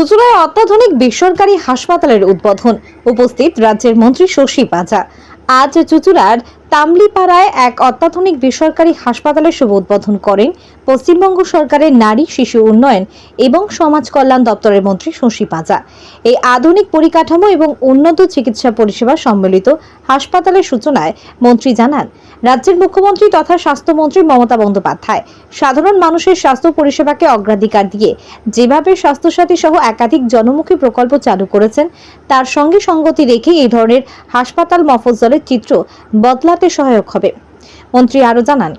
চুচুড়ায় অত্যাধুনিক বেসরকারি হাসপাতালের উদ্বোধন। উপস্থিত রাজ্যের মন্ত্রী শশী পাজা আজ চুচুড়ার তামলিপাড়ায় এক অত্যাধুনিক বেসরকারি হাসপাতালের শুভ উদ্বোধন করেন পশ্চিমবঙ্গ সরকারের নারী শিশু উন্নয়ন এবং সমাজ কল্যাণ দপ্তরের মন্ত্রী শশী পাজা। এই আধুনিক পরিকাঠামো এবং উন্নত চিকিৎসা পরিষেবা সম্মিলিত হাসপাতালের সূচনায় মন্ত্রী জানান, রাজ্যের মুখ্যমন্ত্রী তথা স্বাস্থ্যমন্ত্রী মমতা বন্দ্যোপাধ্যায় সাধারণ মানুষের স্বাস্থ্য পরিষেবাকে অগ্রাধিকার দিয়ে যেভাবে স্বাস্থ্যসাথী সহ একাধিক জনমুখী প্রকল্প চালু করেছেন, তার সঙ্গে সঙ্গতি রেখে এই ধরনের হাসপাতাল মফস্বলের চিত্র বদলাতে সহায়ক হবে। মন্ত্রী আরও জানান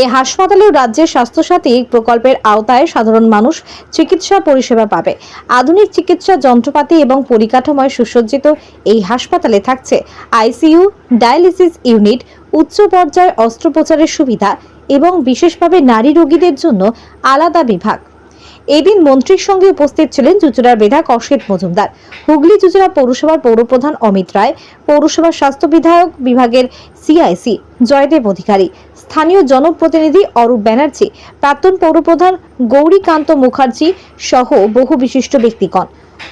এই হাসপাতালেও রাজ্যের স্বাস্থ্যসাথী প্রকল্পের আওতায় সাধারণ মানুষ চিকিৎসা পরিষেবা পাবে। আধুনিক চিকিৎসা যন্ত্রপাতি এবং পরিকাঠামোয় সুসজ্জিত এই হাসপাতালে থাকছে আইসিইউ, ডায়ালিসিস ইউনিট, উচ্চ পর্যায়ে অস্ত্রোপচারের সুবিধা এবং বিশেষভাবে নারী রোগীদের জন্য আলাদা বিভাগ। এদিন মন্ত্রীর সঙ্গে উপস্থিত ছিলেন চুচুড়ার বিধায়ক অসিত মজুমদার। হুগলি চুচুড়া পৌরসভার পৌরপ্রধান অমিত রায়, পৌরসভার স্বাস্থ্য বিধায়ক বিভাগের সিআইসি জয়দেব অধিকারী, স্থানীয় জনপ্রতিনিধি অরূপ ব্যানার্জি, প্রাক্তন পৌরপ্রধান গৌরীকান্ত মুখার্জি সহ বহু বিশিষ্ট ব্যক্তিগণ।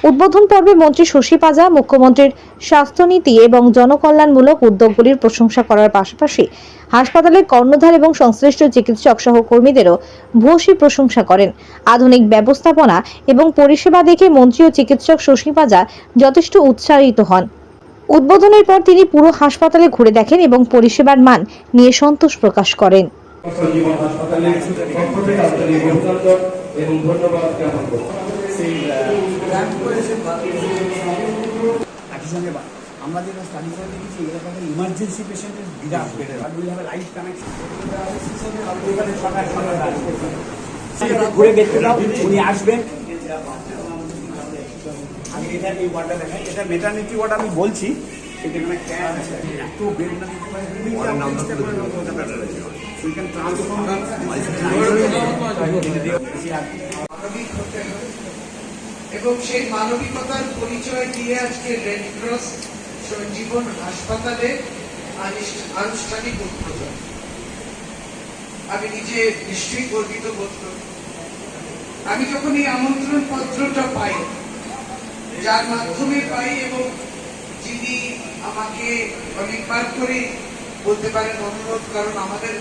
উদ্বোধন পর্বে মন্ত্রী শশী পাজা, মুখ্যমন্ত্রীর স্বাস্থ্যনীতি এবং জনকল্যাণমূলক উদ্যোগগুলির প্রশংসা করার পাশাপাশি হাসপাতালের কর্ণধার এবং সংশ্লিষ্ট চিকিৎসক সহ কর্মীদেরও ভূয়সী প্রশংসা করেন। আধুনিক ব্যবস্থাপনা এবং পরিষেবা দেখে মন্ত্রী ও চিকিৎসক শশী পাজা যথেষ্ট উৎসাহিত হন। উদ্বোধনের পর তিনি পুরো হাসপাতালে ঘুরে দেখেন এবং পরিষেবার মান নিয়ে সন্তোষ প্রকাশ করেন। এবং ধন্যবাদ জ্ঞাপন করছি একই সঙ্গে আমরা যেটা স্টাডি করে দেখেছি এরকম ইমার্জেন্সি পেশেন্টের বিরাট বেড়ে আর উই হ্যাভ লাইফ কানেকশন ঘুরে দেখতে দাও উনি আসবেন আমি এটা এই ওয়ার্ডটা দেখাই। এটা মেটার্নিটি ওয়ার্ড আমি বলছি ক্যান আছে। এত বেড না দিতে পারে তুমি হবে এবং সেই মানবিকতার পরিচয় দিয়ে আজকে রেড ক্রস জীবন হাসপাতালে আনুষ্ঠানিক উদ্বোধন। আমি নিজে নিশ্চয়ই গর্বিত বোধ আমি যখন এই আমন্ত্রণ পত্রটা পাই, যার মাধ্যমে পাই এবং যিনি আমাকে অনেকবার করে বলতে পারেন অনুরোধ, কারণ আমাদের,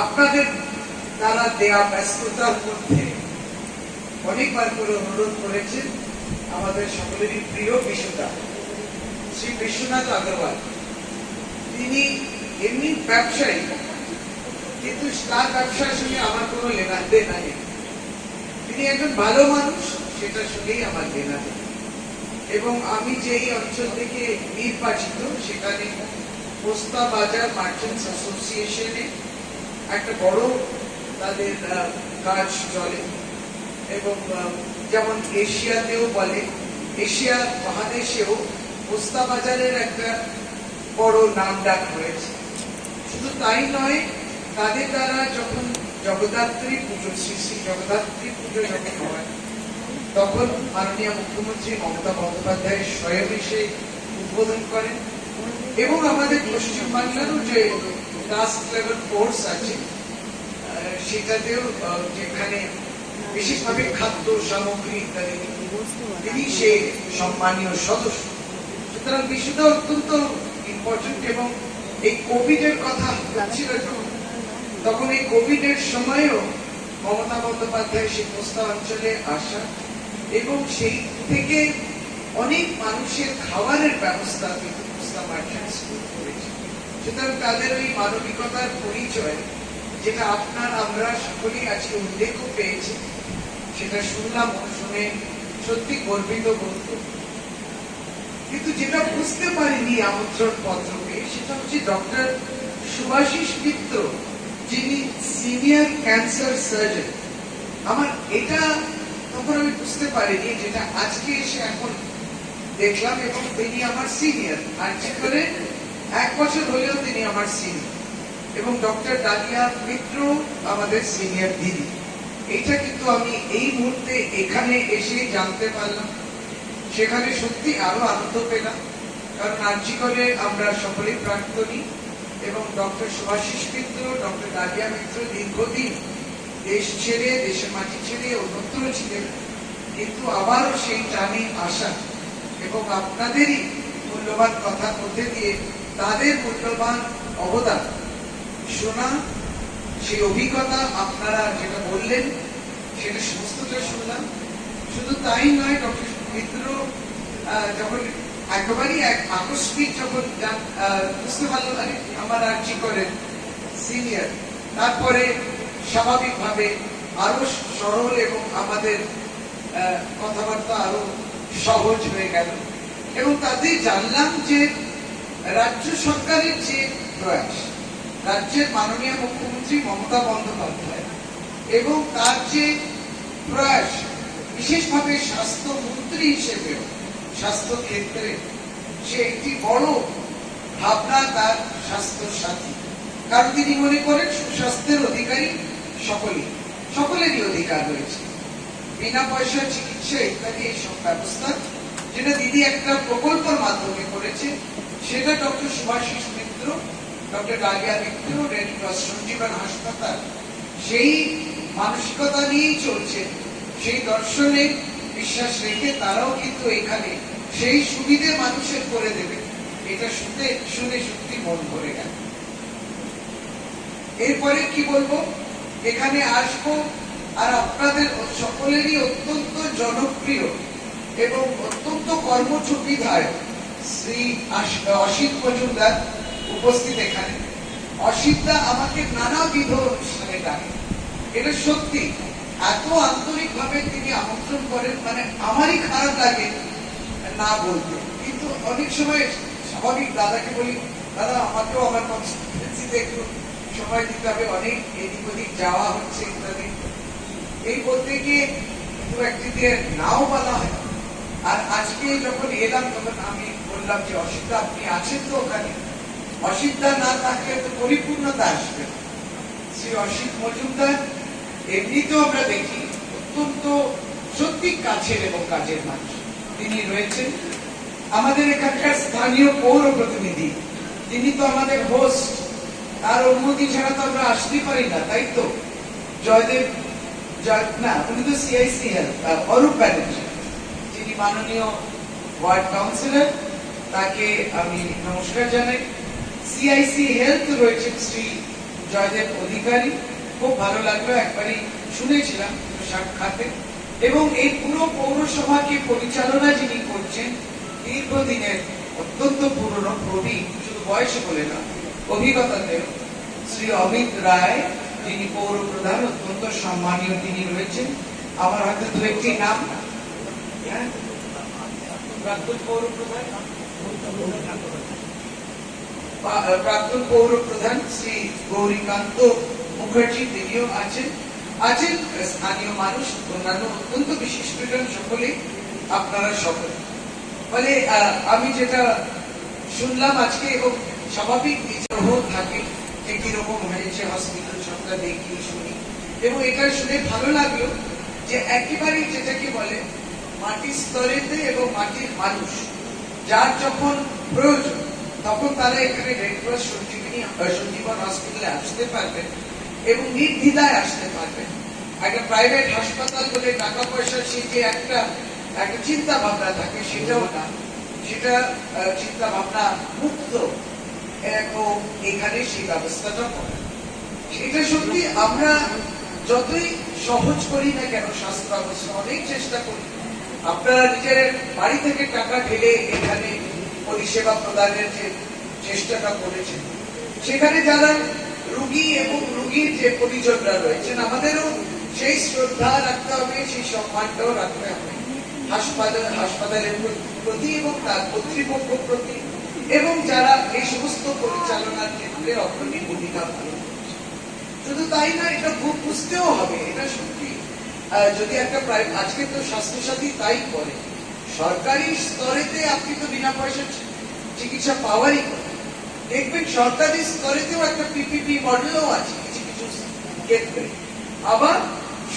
আপনাদের দ্বারা দেয়া ব্যস্ততার মধ্যে অনেকবার করে অনুরোধ করেছেন আমাদের সকলেরই প্রিয় বিশ্বনাথ শ্রী বিশ্বনাথ আগরওয়াল। তিনি এমনি ব্যবসায়ী, কিন্তু তার ব্যবসার সঙ্গে আমার কোনো লেনা দেনা নেই। তিনি একজন ভালো মানুষ, সেটার সঙ্গেই আমার লেনা দেন এবং আমি যেই অঞ্চল থেকে নির্বাচিত, সেখানে পোস্তা বাজার মার্চেন্টস অ্যাসোসিয়েশনে একটা বড় তাদের কাজ চলে। এবং যেমন এশিয়াতেও বলে, এশিয়া মহাদেশেও পোস্তা বাজারের একটা বড় নাম ডাক রয়েছে। শুধু তাই নয়, তাদের দ্বারা যখন জগদ্ধাত্রী পুজো, শ্রী শ্রী জগদ্ধাত্রী পুজো যখন হয়, তখন মাননীয় মুখ্যমন্ত্রী মমতা বন্দ্যোপাধ্যায় স্বয়ং এসে উদ্বোধন করেন এবং আমাদের পশ্চিমবাংলারও যে টাস্ক লেভেল ফোর্স আছে সেটাতেও যেখানে বিশেষভাবে খাদ্য, সামগ্রী ইত্যাদি। তিনি সেই সম্মানীয় সদস্য। সুতরাং বিষয়টা অত্যন্ত ইম্পর্টেন্ট এবং এই কোভিড এর কথা হচ্ছিল তখন এই কোভিড এর সময়ও মমতা বন্দ্যোপাধ্যায় সেই পোস্তা অঞ্চলে আসা এবং সেই থেকে অনেক মানুষের খাবারের ব্যবস্থা কিন্তু করেছে। সুতরাং তাদের ওই মানবিকতার পরিচয়, যেটা আপনার, আমরা সকলেই আজকে উল্লেখও পেয়েছি সেটা শুনলাম শুনে সত্যি গর্বিত বোধ কিন্তু যেটা বুঝতে পারিনি আমন্ত্রণ পত্র পেয়ে সেটা হচ্ছে ডক্টর সুভাষিস মিত্র, যিনি সিনিয়র ক্যান্সার সার্জন। আমার এটা তখন আমি বুঝতে পারিনি, যেটা আজকে এসে এখন দেখলাম এবং তিনি আমার সিনিয়র। আর যে করে? এক বছর হলেও তিনি আমার সিনিয়র। এবং ডক্টর ডালিয়া মিত্র আমাদের সিনিয়র দিদি। এটা কিন্তু আমি এই মুহূর্তে এখানে এসে জানতে পারলাম। সেখানে সত্যি আরও আনন্দ পেলাম। কারণ আমরা সকলেই প্রাক্তনী এবং ডক্টর মিত্র ডক্টর ডালিয়া মিত্র দীর্ঘদিন দেশ ছেড়ে, দেশের মাটি ছেড়ে, অন্যত্র ছিলেন। কিন্তু আবারও সেই টানে আসা এবং আপনাদেরই মূল্যবান কথার মধ্যে দিয়ে তাদের মূল্যবান অবদান শোনা সেই অভিজ্ঞতা আপনারা যেটা বললেন, সেটা সমস্তটা শুনলাম। শুধু তাই নয়, ডক্টর মিত্র যখন একেবারেই এক আকস্মিক যখন বুঝতে পারল আরে আমার আর কি করেন সিনিয়র। তারপরে স্বাভাবিকভাবে আরও সরল এবং আমাদের কথাবার্তা আরও সহজ হয়ে গেল। এবং তাতে জানলাম যে রাজ্য সরকারের যে প্রয়াস রাজ্যের মাননীয় মুখ্যমন্ত্রী মমতা বন্দ্যোপাধ্যায় এবং তার যে প্রয়াস, বিশেষভাবে স্বাস্থ্যমন্ত্রী হিসেবেও স্বাস্থ্য ক্ষেত্রে সে একটি বড় ভাবনা তার স্বাস্থ্য সাথী কারণ তিনি মনে করেন, সুস্বাস্থ্যের অধিকারী সকলেই, সকলেরই অধিকার রয়েছে। বিনা পয়সা চিকিৎসা ইত্যাদি এইসব ব্যবস্থা, যেটা দিদি একটা প্রকল্পের মাধ্যমে করেছে, সেটা doctor Subhasis Mitra doctor Dalia red Sanjiban হাসপাতাল, সেই মানসিকতা নিয়েই চলছে। সেই দর্শনে বিশ্বাস রেখে তারাও কিন্তু এখানে সেই সুবিধে মানুষের করে দেবে। এটা শুনে শুনে সত্যি মন ভরে গেল। এরপরে কি বলব? এখানে আসব আর আপনাদের সকলেরই অত্যন্ত জনপ্রিয় এবং অত্যন্ত কর্মঠ বিধায়ক শ্রী অসিত মজুমদার উপস্থিত এখানে। অসিতদা আমাকে নানাবিধ অনুষ্ঠানে ডাকে। এটা সত্যি। এত আন্তরিক ভাবে তিনি আমন্ত্রণ করেন মানে আমারই খারাপ লাগে না বলতে। কিন্তু অনেক সময় স্বাভাবিক দাদাকে বলি, দাদা, আমাকেও আমার কনস্টিটুয়েন্সিতে একটু সময় দিতে হবে। অনেক এদিক ওদিক যাওয়া হচ্ছে ইত্যাদি। এই বলতে গিয়ে দিয়ে নাও বলা হয়। আর আজকে যখন এলাম, তখন আমি বললাম যে অসুবিধা আপনি আছেন তো ওখানে? অসিতা না থাকলে তো পরিপূর্ণতা আসবে শ্রী অসিত মজুমদার, এমনিতেও আমরা দেখি অত্যন্ত সত্যি কাছের এবং কাজের মানুষ। তিনি রয়েছেন আমাদের এখানকার স্থানীয় পৌর প্রতিনিধি। তিনি তো আমাদের হোস্ট তার অনুমতি ছাড়া তো আমরা আসতেই পারি না, তাই তো? জয়দেব জয় না, উনি তো সিআইসি অরূপ ব্যানার্জি। যিনি মাননীয় ওয়ার্ড কাউন্সিলর। তাকে আমি নমস্কার জানাই। সিআইসি হেলথ রয়েছেন শ্রী জয়দেব অধিকারী। খুব ভালো লাগল, একবারই শুনেছিলাম সাক্ষাতে এবং এই পুরো পৌরসভাকে পরিচালনা যিনি করছেন, দীর্ঘদিনের অত্যন্ত পুরনো প্রবীণ, শুধু বয়সে বলে না, অভিজ্ঞতাতেও শ্রী অমিত রায়, যিনি পৌর প্রধান, অত্যন্ত সম্মানীয় তিনি রয়েছেন। আমার হাতে দু একটি নাম। হ্যাঁ? প্রাক্তন পৌর প্রধান। প্রাক্তন পৌর প্রধান শ্রী গৌরীকান্ত মুখার্জি, তিনিও আছেন। আছেন স্থানীয় মানুষ, অন্যান্য অত্যন্ত বিশিষ্টজন সকলে, আপনারা সকলে। ফলে আমি যেটা শুনলাম আজকে এবং স্বাভাবিক নিজের থাকে যে কীরকম হয়েছে হসপিটাল সবটা দেখি শুনি। এবং এটা শুনে ভালো লাগল যে একেবারেই যেটাকে বলে মাটির স্তরেতে এবং মাটির মানুষ, যার যখন প্রয়োজন তখন তারা এখানে রেড ক্রস সঞ্জীবনী সঞ্জীবন হসপিটালে আসতে পারবেন এবং নির্দ্বিধায় আসতে পারবেন একটা প্রাইভেট হাসপাতাল বলে টাকা পয়সা সেই যে একটা একটা চিন্তা ভাবনা থাকে, সেটাও না। সেটা চিন্তা ভাবনা মুক্ত। এবং এখানে সেই ব্যবস্থাটা করে। এটা সত্যি আমরা যতই সহজ করি না কেন, স্বাস্থ্য ব্যবস্থা অনেক চেষ্টা করি। আপনারা নিজের বাড়ি থেকে টাকা ঢেলে এখানে পরিষেবা প্রদানের যে চেষ্টাটা করেছেন সেখানে যারা রুগী এবং রুগীর যে পরিজনরা রয়েছেন, আমাদেরও সেই শ্রদ্ধা রাখতে হবে, সেই সম্মানটাও রাখতে হবে। হাসপাতাল, হাসপাতালের প্রতি এবং তার কর্তৃপক্ষ প্রতি এবং যারা এই সমস্ত পরিচালনার ক্ষেত্রে অগ্রণী ভূমিকা পালন শুধু তাই না, এটা খুব বুঝতেও হবে, এটা সত্যি। যদি একটা প্রাইভেট আজকে তো স্বাস্থ্যসাথী তাই করে। সরকারি স্তরেতে আপনি তো বিনা পয়সা চিকিৎসা পাওয়ারই দেখবেন সরকারি স্তরেতেও একটা পিপিপি মডেলও আছে, কিছু কিছু ক্ষেত্রে। আবার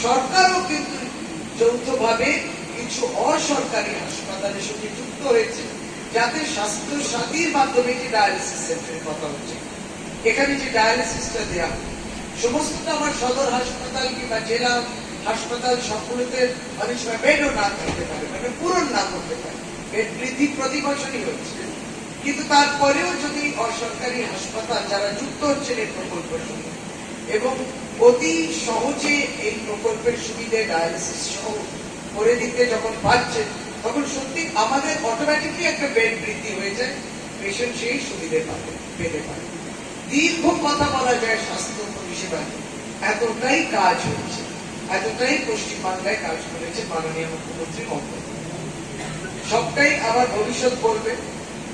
সরকারও কিন্তু যৌথভাবে কিছু অসরকারি হাসপাতালের সঙ্গে যুক্ত হয়েছে, যাতে স্বাস্থ্য সাথীর মাধ্যমে যে ডায়ালিসিস সেন্টারের কথা হচ্ছে, এখানে যে ডায়ালিসিসটা দেওয়া সমস্ত আমার সদর হাসপাতাল কিংবা জেলা হাসপাতাল সবগুলোতে অনেক সময় বেডও না করতে পারে মানে পূরণ না করতে পারে। বেড বৃদ্ধি প্রতি বছরই হচ্ছে। কিন্তু তারপরেও যদি অসরকারি হাসপাতাল যারা যুক্ত হচ্ছেন এই প্রকল্পের সঙ্গে, এবং অতি সহজে এই প্রকল্পের সুবিধে ডায়ালিসিস সহ করে দিতে যখন পাচ্ছেন তখন সত্যি আমাদের অটোমেটিকলি একটা বেড বৃদ্ধি হয়ে যায়। পেশেন্ট সেই সুবিধে পাবে, পেতে পারে। দীর্ঘ কথা বলা যায় স্বাস্থ্য পরিষেবায় এতটাই কাজ হচ্ছে। এতটাই পশ্চিমবাংলায় কাজ করেছে মাননীয় মুখ্যমন্ত্রী মমতা সবটাই আবার ভবিষ্যৎ করবে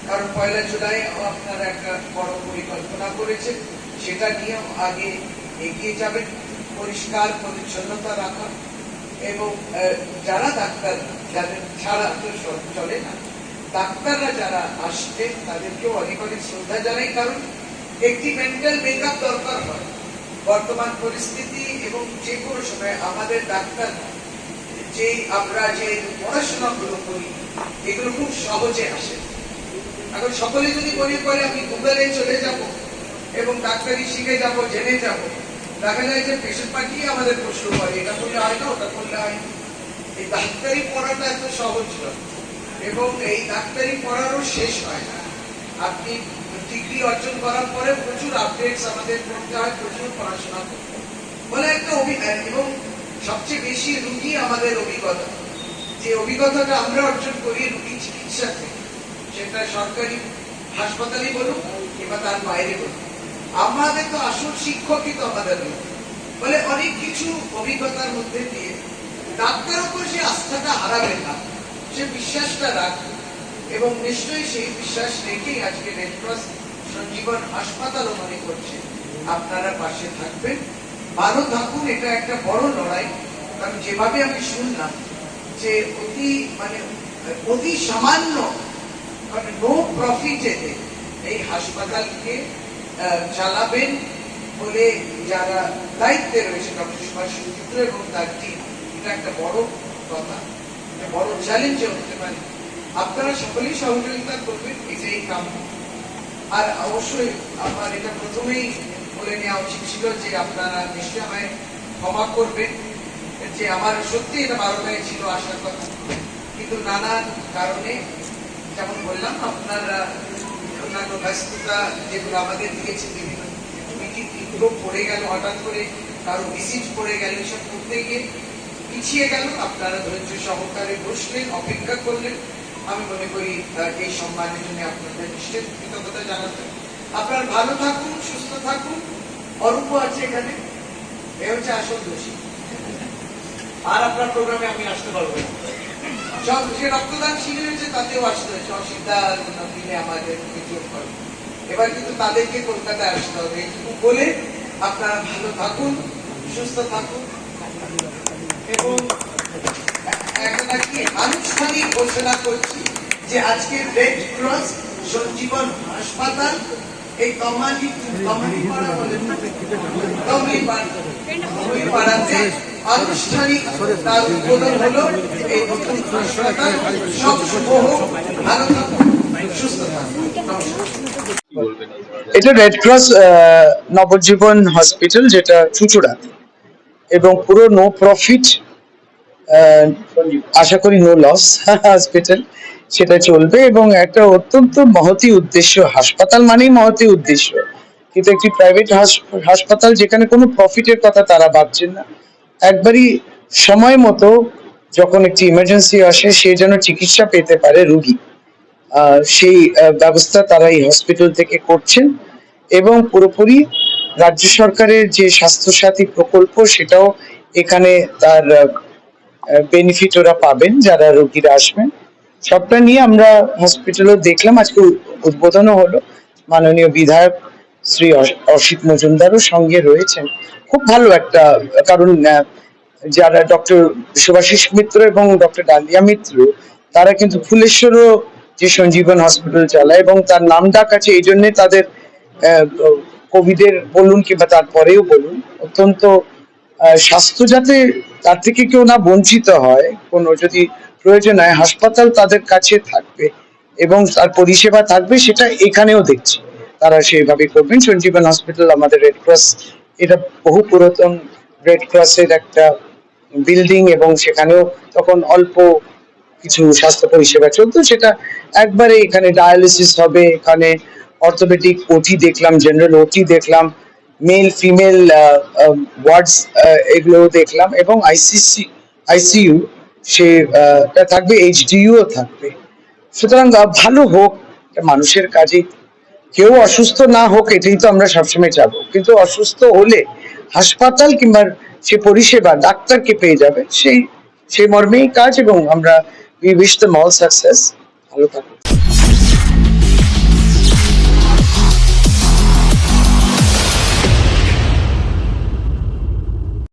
কারণ পয়লা জুলাই আপনারা একটা বড় পরিকল্পনা করেছেন, সেটা নিয়ে আগে এগিয়ে যাবেন, পরিষ্কার, পরিচ্ছন্নতা রাখা, এবং যারা ডাক্তার, যাদের ছাড়া তো সব চলে না, ডাক্তাররা যারা আসবেন তাদেরকেও অনেক অনেক শ্রদ্ধা জানাই, কারণ একটি মেন্টাল মেকআপ দরকার হয়। বর্তমান পরিস্থিতি এবং যে কোনো সময় আমাদের ডাক্তার যে আমরা যে পড়াশোনা গুলো করি, এগুলো খুব সহজে আসে। এখন সকলে যদি মনে করে আমি গুগলে চলে যাব এবং ডাক্তারি শিখে যাব, জেনে যাব, দেখা যায় যে পেশেন্ট পাঠিয়ে আমাদের প্রশ্ন করে, এটা করলে হয় না, ওটা করলে হয় না। এই ডাক্তারি পড়াটা এত সহজ নয় এবং এই ডাক্তারি পড়ারও শেষ হয় না। আপনি ডিগ্রি অর্জন করার পরে প্রচুর আপডেটস আমাদের করতে হয়, প্রচুর পড়াশোনা করতে বলে একটা অভিজ্ঞতা এবং সবচেয়ে বেশি রুগী আমাদের অভিজ্ঞতা। যে অভিজ্ঞতাটা আমরা অর্জন করি, রুগী চিকিৎসা থেকে, সেটা সরকারি হাসপাতালে বলুন কিংবা তার বাইরে বলুন আমাদের তো আসল শিক্ষকই তো আমাদের বলে অনেক কিছু অভিজ্ঞতার মধ্যে দিয়ে ডাক্তার উপর সে আস্থাটা হারাবেন না, সে বিশ্বাসটা রাখবে এবং নিশ্চয়ই সেই বিশ্বাস রেখেই আজকে রেড ক্রস সঞ্জীবন হাসপাতালও মনে করছে, আপনারা পাশে থাকবেন। ভালো থাকুন এটা একটা বড় লড়াই। কারণ যেভাবে আমি শুনলাম যে অতি মানে অতি সামান্য মানে নো প্রফিটে এই হাসপাতালকে চালাবেন বলে যারা দায়িত্বে রয়েছে, ডক্টর সুভাষ সুচিত্র এবং তার টিম এটা একটা বড় কথা, একটা বড় চ্যালেঞ্জ হতে পারে। আপনারা সকলেই সহযোগিতা করবেন, এটাই কাম্য। আর অবশ্যই আমার এটা প্রথমেই বলে নেওয়া উচিত ছিল যে আপনারা নিশ্চয়ই আমায় ক্ষমা করবেন। যে আমার সত্যি এটা বারোটায় ছিল আসার কথা। কিন্তু নানান কারণে, যেমন বললাম, আপনারা, অন্যান্য ব্যস্ততা যেগুলো আমাদের দিয়েছে, বিভিন্ন মিটিং এগুলো পড়ে গেল, হঠাৎ করে কারও ভিজিট পড়ে গেল, এসব করতে গিয়ে পিছিয়ে গেল। আপনারা ধৈর্য সহকারে বসলেন, অপেক্ষা করলেন। আমি মনে করি এই সম্মানের জন্য আপনাদের নিশ্চিত কৃতজ্ঞতা জানাতে আপনার ভালো থাকুন, সুস্থ থাকুন। অরূপ আছে এখানে। এ হচ্ছে আসল দোষী। আর আপনার প্রোগ্রামে আমি আসতে পারব না। সব যে রক্তদান শিবির হয়েছে তাতেও আসতে হয়েছে। অসুবিধা দিলে আমাদের যোগ করে এবার কিন্তু তাদেরকে কলকাতায় আসতে হবে। এইটুকু বলে আপনারা ভালো থাকুন, সুস্থ থাকুন। এবং এখন আর কি আনুষ্ঠানিক ঘোষণা করছি যে আজকে রেড ক্রস সঞ্জীবন হাসপাতাল এই পাড়া। বলে পাড়াতে আনুষ্ঠানিক তার উদ্বোধন হলো এই নতুন সব শুভ হোক এটা রেড ক্রস নবজীবন হসপিটাল যেটা চুচুড়া। এবং পুরো নো প্রফিট আশা করি নো লস হসপিটাল সেটা চলবে এবং একটা অত্যন্ত মহতি উদ্দেশ্য, হাসপাতাল মানেই মহতি উদ্দেশ্য। কিন্তু একটি প্রাইভেট হাসপাতাল যেখানে কোনো প্রফিটের কথা তারা ভাবছেন না। একবারই সময় মতো যখন একটি ইমার্জেন্সি আসে, সে যেন চিকিৎসা পেতে পারে রুগী। সেই ব্যবস্থা তারা এই হসপিটাল থেকে করছেন এবং পুরোপুরি রাজ্য সরকারের যে স্বাস্থ্যসাথী প্রকল্প, সেটাও এখানে তার বেনিফিট ওরা পাবেন যারা রোগীরা আসবেন। সবটা নিয়ে আমরা হসপিটালও দেখলাম, আজকে উদ্বোধনও হলো। মাননীয় বিধায়ক শ্রী অস- অসিত মজুমদারও সঙ্গে রয়েছেন। খুব ভালো একটা, কারণ যারা ডক্টর সুভাষিস মিত্র এবং ডক্টর ডালিয়া মিত্র, তারা কিন্তু ফুলেশ্বরও যে সঞ্জীবন হসপিটাল চালায় এবং তার নাম ডাক আছে, এই জন্যে তাদের কোভিডের বলুন কিংবা তারপরেও বলুন, অত্যন্ত স্বাস্থ্য যাতে তার থেকে কেউ না বঞ্চিত হয়, কোনো যদি প্রয়োজন হয় হাসপাতাল তাদের কাছে থাকবে এবং তার পরিষেবা থাকবে, সেটা এখানেও দেখছি। তারা সেইভাবে করবেন। সঞ্জীবন হসপিটাল আমাদের রেড ক্রস এটা বহু পুরাতন রেড ক্রসের একটা বিল্ডিং এবং সেখানেও তখন অল্প কিছু স্বাস্থ্য পরিষেবা চলতো। সেটা একবারে এখানে ডায়ালিসিস হবে, এখানে অর্থোপেডিক ওটি দেখলাম জেনারেল ওটি দেখলাম মেল ফিমেল ওয়ার্ডস এগুলো দেখলাম এবং আইসিসি আইসিইউ সে থাকবে এইচডিইউ থাকবে। সুতরাং ভালো হোক মানুষের কাজে কেউ অসুস্থ না হোক, এটাই তো আমরা সবসময় চাবো। কিন্তু অসুস্থ হলে হাসপাতাল কিংবা সে পরিষেবা ডাক্তারকে পেয়ে যাবে, সেই সেই মর্মেই কাজ এবং আমরা we wish the mall success ভালো থাকুন।